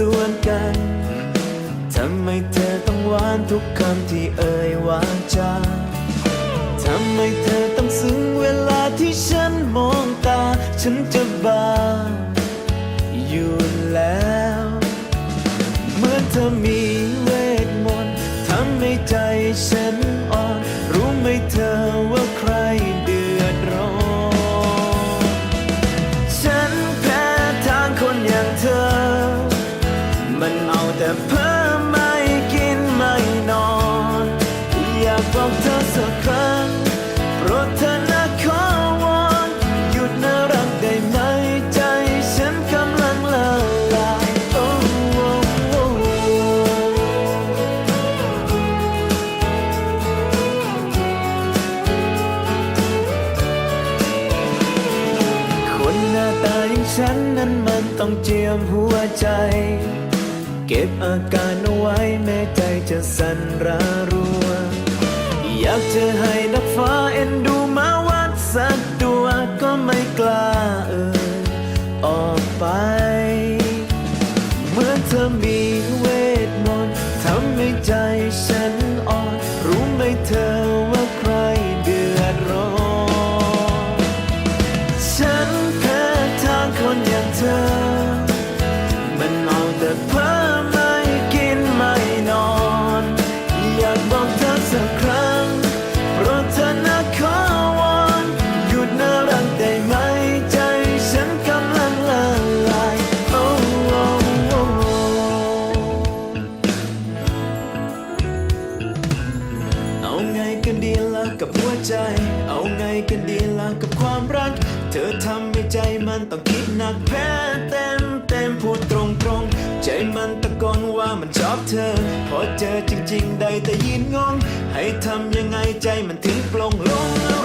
สวนกัน ทำไมเธอต้องหวานทุกคำที่เอ่ยวาจา ทำไมเธอต้องซึ้งเวลาที่ฉันมองตา ฉันจะบ้าอยู่แล้ว เหมือนเธอมีเวทมนต์ทำให้ใจฉันอ่อน รู้ไหมเธอว่าใครเดือดร้อน ฉันแพ้ทางคนอย่างเธอ มันเอาแต่เพ้อ ฉันนั้นมันต้องเจียมหัวใจ เก็บอาการเอาไว้แม้ใจจะสั่นระรัว อยากจะให้นักฟ้าเอ็นดูมาวัดสักตัวก็ไม่กล้าเอ่ยออกไปเหมื่อนเธอมีเวทมนต์ทำให้ใจฉัน แต่เพ้อไม่กินไม่นอน อยากบอกเธอสักครั้งโปรดเธอนะขอวอนหยุดน่ารักได้ไหมใจฉันกำลังละลายโอ้โอ้โอ้เอาไงกันดีล่ะกับหัวใจ เอาไงกันดีล่ะกับความรัก เธอทำให้ใจมันต้องคิดหนักแพ้เต็มเต็มพูดตร ใจมันตะโกนว่ามันชอบเธอ พอเจอจริง ๆ ได้แต่ยินงง ให้ทำยังไงใจมันถึงปลงลง